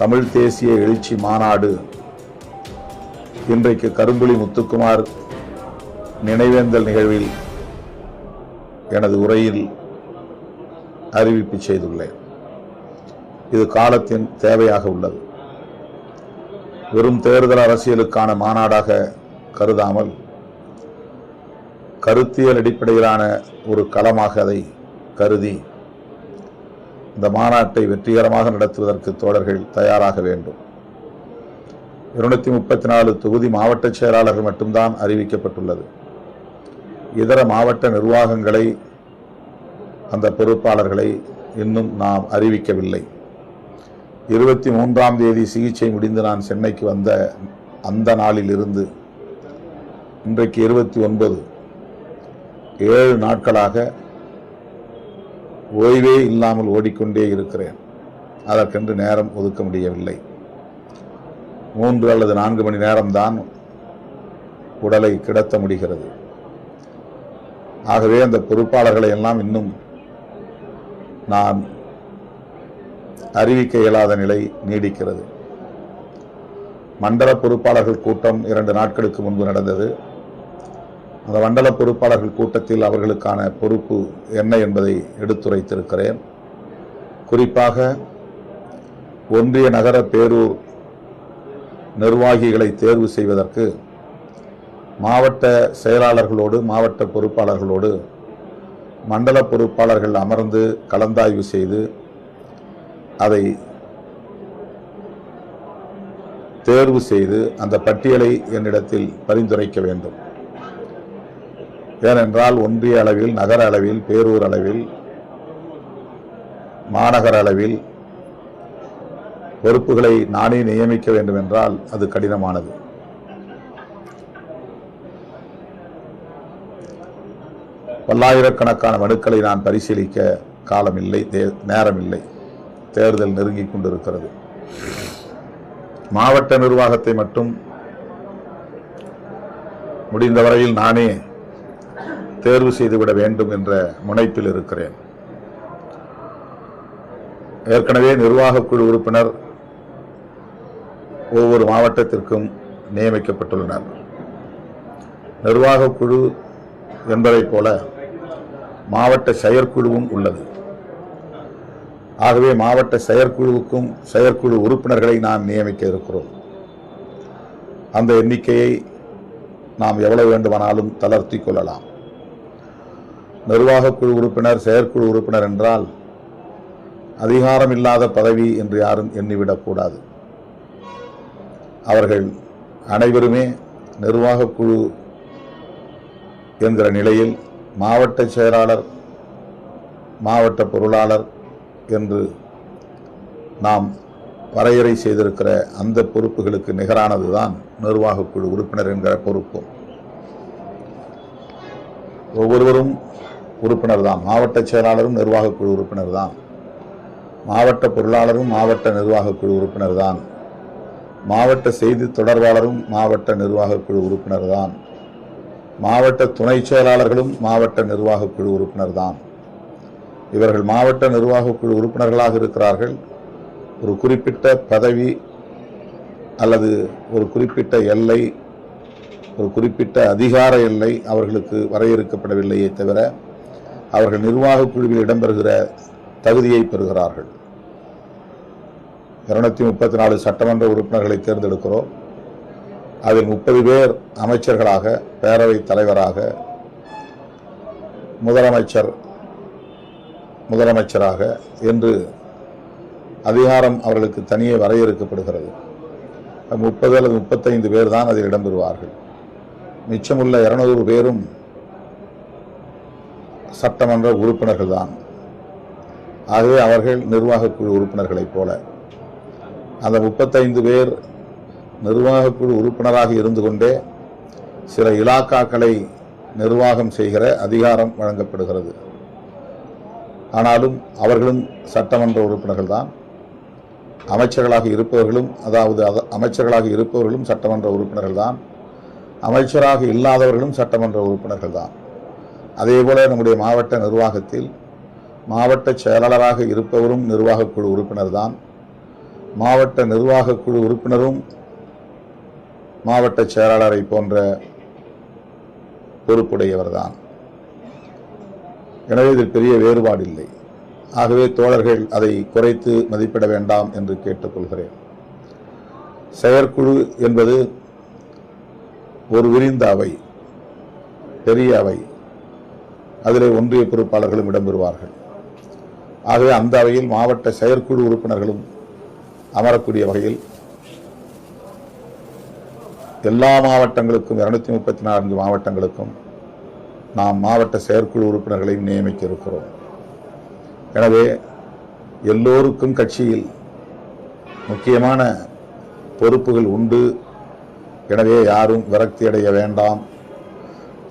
தமிழ் தேசிய எழுச்சி மாநாடு. இன்றைக்கு கரும்புலி முத்துக்குமார் நினைவேந்தல் நிகழ்வில் எனது உரையில் அறிவிப்பு செய்துள்ளேன். இது காலத்தின் தேவையாக உள்ளது. வெறும் தேர்தல் அரசியலுக்கான மாநாடாக கருதாமல் கருத்தியல் அடிப்படையிலான ஒரு களமாக அதை கருதி இந்த மாநாட்டை வெற்றிகரமாக நடத்துவதற்கு தோழர்கள் தயாராக வேண்டும். இருநூத்தி முப்பத்தி நாலு தொகுதி மாவட்ட செயலாளர்கள் மட்டும்தான் அறிவிக்கப்பட்டுள்ளது. இதர மாவட்ட நிர்வாகங்களை அந்த பொறுப்பாளர்களை இன்னும் நாம் அறிவிக்கவில்லை. இருபத்தி மூன்றாம் தேதி சிகிச்சை முடிந்து நான் சென்னைக்கு வந்த அந்த நாளில் இருந்து இன்றைக்கு இருபத்தி ஒன்பது. ஏழு நாட்களாக ஓய்வே இல்லாமல் ஓடிக்கொண்டே இருக்கிறேன். அதற்கென்று நேரம் ஒதுக்க முடியவில்லை. மூன்று அல்லது நான்கு மணி நேரம்தான் உடலை கிடத்த முடிகிறது. ஆகவே அந்த பொறுப்பாளர்களை எல்லாம் இன்னும் நான் அறிவிக்க இயலாத நிலை நீடிக்கிறது. மண்டல பொறுப்பாளர்கள் கூட்டம் இரண்டு நாட்களுக்கு முன்பு நடந்தது. அந்த மண்டல பொறுப்பாளர்கள் கூட்டத்தில் அவர்களுக்கான பொறுப்பு என்ன என்பதை எடுத்துரைத்திருக்கிறேன். குறிப்பாக ஒன்றிய நகர பேரூர் நிர்வாகிகளை தேர்வு செய்வதற்கு மாவட்ட செயலாளர்களோடு மாவட்ட பொறுப்பாளர்களோடு மண்டல பொறுப்பாளர்கள் அமர்ந்து கலந்தாய்வு செய்து அதை தேர்வு செய்து அந்த பட்டியலை என்னிடத்தில் பரிந்துரைக்க வேண்டும். ஏனென்றால் ஒன்றிய அளவில் நகர அளவில் பேரூர் அளவில் மாநகர அளவில் பொறுப்புகளை நானே நியமிக்க வேண்டும் என்றால் அது கடினமானது. பல்லாயிரக்கணக்கான மனுக்களை நான் பரிசீலிக்க காலமில்லை தே- நேரமில்லை. தேர்தல் நெருங்கி கொண்டிருக்கிறது. மாவட்ட நிர்வாகத்தை மட்டும் முடிந்தவரையில் நானே தேர்வு செய்துவிட வேண்டும் என்ற முனைப்பில் இருக்கிறேன். ஏற்கனவே நிர்வாகக் குழு உறுப்பினர் ஒவ்வொரு மாவட்டத்திற்கும் நியமிக்கப்பட்டுள்ளனர். நிர்வாகக் குழு என்பதைப் போல மாவட்ட செயற்குழுவும் உள்ளது. ஆகவே மாவட்ட செயற்குழுவுக்கும் செயற்குழு உறுப்பினர்களை நாம் நியமிக்க இருக்கிறோம். அந்த எண்ணிக்கையை நாம் எவ்வளவு வேண்டுமானாலும் தளர்த்தி கொள்ளலாம். நிர்வாகக் குழு உறுப்பினர் செயற்குழு உறுப்பினர் என்றால் அதிகாரம் இல்லாத பதவி என்று யாரும் எண்ணிவிடக்கூடாது. அவர்கள் அனைவருமே நிர்வாகக் குழு என்கிற நிலையில் மாவட்ட செயலாளர் மாவட்ட பொருளாளர் என்று நாம் வரையறை செய்திருக்கிற அந்த பொறுப்புகளுக்கு நிகரானதுதான் நிர்வாகக் குழு உறுப்பினர் என்கிற பொறுப்பும் ஒவ்வொருவரும் உறுப்பினர் தான். மாவட்ட செயலாளரும் நிர்வாகக் குழு உறுப்பினர் தான். மாவட்ட பொருளாளரும் மாவட்ட நிர்வாகக் குழு உறுப்பினர் தான். மாவட்ட செய்தி தொடர்பாளரும் மாவட்ட நிர்வாகக் குழு உறுப்பினர் தான். மாவட்ட துணை செயலாளர்களும் மாவட்ட நிர்வாகக் குழு உறுப்பினர் தான். இவர்கள் மாவட்ட நிர்வாகக் குழு உறுப்பினர்களாக இருக்கிறார்கள். ஒரு குறிப்பிட்ட பதவி அல்லது ஒரு குறிப்பிட்ட எல்லை ஒரு குறிப்பிட்ட அதிகார எல்லை அவர்களுக்கு வரையறுக்கப்படவில்லையே தவிர அவர்கள் நிர்வாக குழுவில் இடம்பெறுகிற தகுதியை பெறுகிறார்கள். இருநூத்தி முப்பத்தி நாலு சட்டமன்ற உறுப்பினர்களை தேர்ந்தெடுக்கிறோம். அதில் முப்பது பேர் அமைச்சர்களாக பேரவைத் தலைவராக முதலமைச்சர் முதலமைச்சராக என்று அதிகாரம் அவர்களுக்கு தனியே வரையறுக்கப்படுகிறது. முப்பது அல்லது முப்பத்தைந்து பேர் தான் அதில் இடம்பெறுவார்கள். மிச்சமுள்ள இருநூறு பேரும் சட்டமன்ற உறுப்பினர்கள் தான் ஆகவே அவர்கள் நிர்வாகக் குழு உறுப்பினர்களைப் போல. அந்த முப்பத்தைந்து பேர் நிர்வாகக் குழு உறுப்பினராக இருந்து கொண்டே சில இலாக்காக்களை நிர்வாகம் செய்கிற அதிகாரம் வழங்கப்படுகிறது. ஆனாலும் அவர்களும் சட்டமன்ற உறுப்பினர்கள் தான் அமைச்சர்களாக இருப்பவர்களும் அதாவது அமைச்சர்களாக இருப்பவர்களும் சட்டமன்ற உறுப்பினர்கள் தான் அமைச்சராக இல்லாதவர்களும் சட்டமன்ற உறுப்பினர்கள் தான் அதேபோல நம்முடைய மாவட்ட நிர்வாகத்தில் மாவட்ட செயலாளராக இருப்பவரும் நிர்வாகக் குழு உறுப்பினர் தான் மாவட்ட நிர்வாகக் குழு உறுப்பினரும் மாவட்ட செயலாளரை போன்ற பொறுப்புடையவர்தான். எனவே இதில் பெரிய வேறுபாடு இல்லை. ஆகவே தோழர்கள் அதை குறைத்து மதிப்பிட வேண்டாம் என்று கேட்டுக்கொள்கிறேன். செயற்குழு என்பது ஒரு விரிந்த அவை பெரிய அவை. அதிலே ஒன்றிய பொறுப்பாளர்களும் இடம்பெறுவார்கள். ஆகவே அந்த வகையில் மாவட்ட செயற்குழு உறுப்பினர்களும் அமரக்கூடிய வகையில் எல்லா மாவட்டங்களுக்கும் இருநூத்தி முப்பத்தி நான்கு மாவட்டங்களுக்கும் நாம் மாவட்ட செயற்குழு உறுப்பினர்களையும் நியமிக்க இருக்கிறோம் எனவே எல்லோருக்கும் கட்சியில் முக்கியமான பொறுப்புகள் உண்டு. எனவே யாரும் விரக்தி அடைய வேண்டாம்.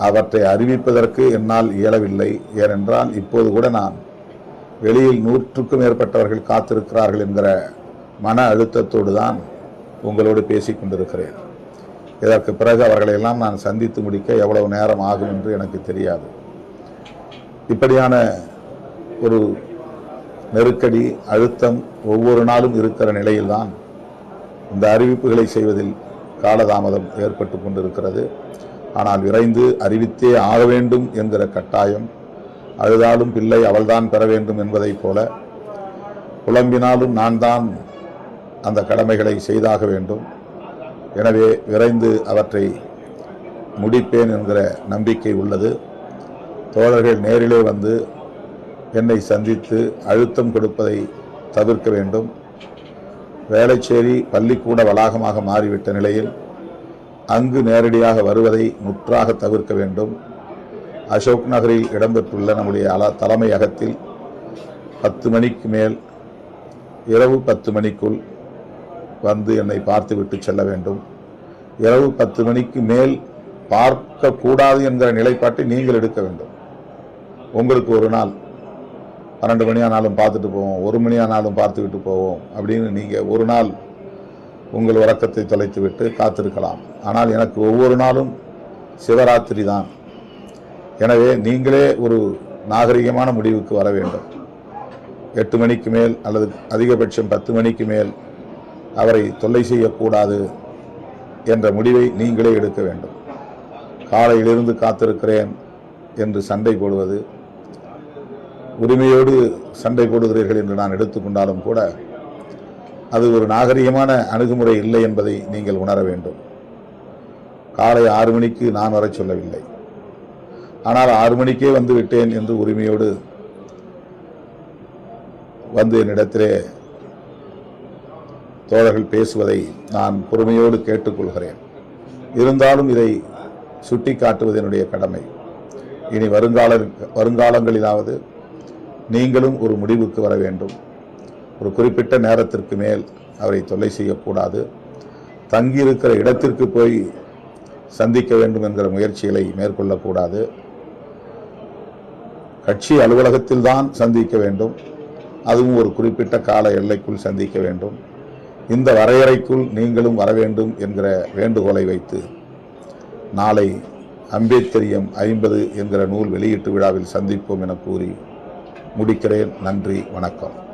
அவற்றை அறிவிப்பதற்கு என்னால் இயலவில்லை. ஏனென்றால் இப்போது கூட நான் வெளியில் நூற்றுக்கும் மேற்பட்டவர்கள் காத்திருக்கிறார்கள் என்கிற மன அழுத்தத்தோடு தான் உங்களோடு பேசிக் கொண்டிருக்கிறேன். இதற்கு பிறகு அவர்களை எல்லாம் நான் சந்தித்து முடிக்க எவ்வளவு நேரம் ஆகும் என்று எனக்கு தெரியாது. இப்படியான ஒரு நெருக்கடி அழுத்தம் ஒவ்வொரு நாளும் இருக்கிற நிலையில்தான் இந்த அறிவிப்புகளை செய்வதில் காலதாமதம் ஏற்பட்டு கொண்டிருக்கிறது. ஆனால் விரைந்து அறிவித்தே ஆக வேண்டும் என்கிற கட்டாயம். அழுதாலும் பிள்ளை அவள்தான் பெற வேண்டும் என்பதைப் போல புலம்பினாலும் நான் தான் அந்த கடமைகளை செய்தாக வேண்டும். எனவே விரைந்து அவற்றை முடிப்பேன் என்கிற நம்பிக்கை உள்ளது. தோழர்கள் நேரிலே வந்து என்னை சந்தித்து அழுத்தம் கொடுப்பதை தவிர்க்க வேண்டும். வேளச்சேரி பள்ளிக்கூட வளாகமாக மாறிவிட்ட நிலையில் அங்கு நேரடியாக வருவதை முற்றாக தவிர்க்க வேண்டும். அசோக் நகரில் இடம்பெற்றுள்ள நம்முடைய அல தலைமையகத்தில் பத்து மணிக்கு மேல் இரவு பத்து மணிக்குள் வந்து என்னை பார்த்துவிட்டு செல்ல வேண்டும். இரவு பத்து மணிக்கு மேல் பார்க்கக்கூடாது என்கிற நிலைப்பாட்டை நீங்கள் எடுக்க வேண்டும். உங்களுக்கு ஒரு நாள் பன்னெண்டு மணி ஆனாலும் பார்த்துட்டு போவோம் ஒரு மணி ஆனாலும் பார்த்துக்கிட்டு போவோம் அப்படின்னு நீங்கள் ஒரு நாள் உங்கள் உறக்கத்தை தொலைத்துவிட்டு காத்திருக்கலாம். ஆனால் எனக்கு ஒவ்வொரு நாளும் சிவராத்திரி தான். எனவே நீங்களே ஒரு நாகரிகமான முடிவுக்கு வர வேண்டும். எட்டு மணிக்கு மேல் அல்லது அதிகபட்சம் பத்து மணிக்கு மேல் அவரை தொல்லை செய்யக்கூடாது என்ற முடிவை நீங்களே எடுக்க வேண்டும். காலையிலிருந்து காத்திருக்கிறேன் என்று சண்டை போடுவது உரிமையோடு சண்டை போடுகிறீர்கள் என்று நான் எடுத்துக்கொண்டாலும் கூட அது ஒரு நாகரிகமான அணுகுமுறை இல்லை என்பதை நீங்கள் உணர வேண்டும். காலை ஆறு மணிக்கு நான் வரச் சொல்லவில்லை. ஆனால் ஆறு மணிக்கே வந்து விட்டேன் என்று உரிமையோடு வந்து என்னிடத்திலே தோழர்கள் பேசுவதை நான் பொறுமையோடு கேட்டுக்கொள்கிறேன். இருந்தாலும் இதை சுட்டி காட்டுவது என்னுடைய கடமை. இனி வருங்கால வருங்காலங்களிலாவது நீங்களும் ஒரு முடிவுக்கு வர வேண்டும். ஒரு குறிப்பிட்ட நேரத்திற்கு மேல் அவரை தொல்லை செய்யக்கூடாது. தங்கியிருக்கிற இடத்திற்கு போய் சந்திக்க வேண்டும் என்கிற முயற்சிகளை மேற்கொள்ளக்கூடாது. கட்சி அலுவலகத்தில் தான் சந்திக்க வேண்டும். அதுவும் ஒரு குறிப்பிட்ட கால எல்லைக்குள் சந்திக்க வேண்டும். இந்த வரையறைக்குள் நீங்களும் வர வேண்டும் என்கிற வேண்டுகோளை வைத்து நாளை அம்பேத்கரியம் ஐம்பது என்கிற நூல் வெளியீட்டு விழாவில் சந்திப்போம் என கூறி முடிக்கிறேன். நன்றி வணக்கம்.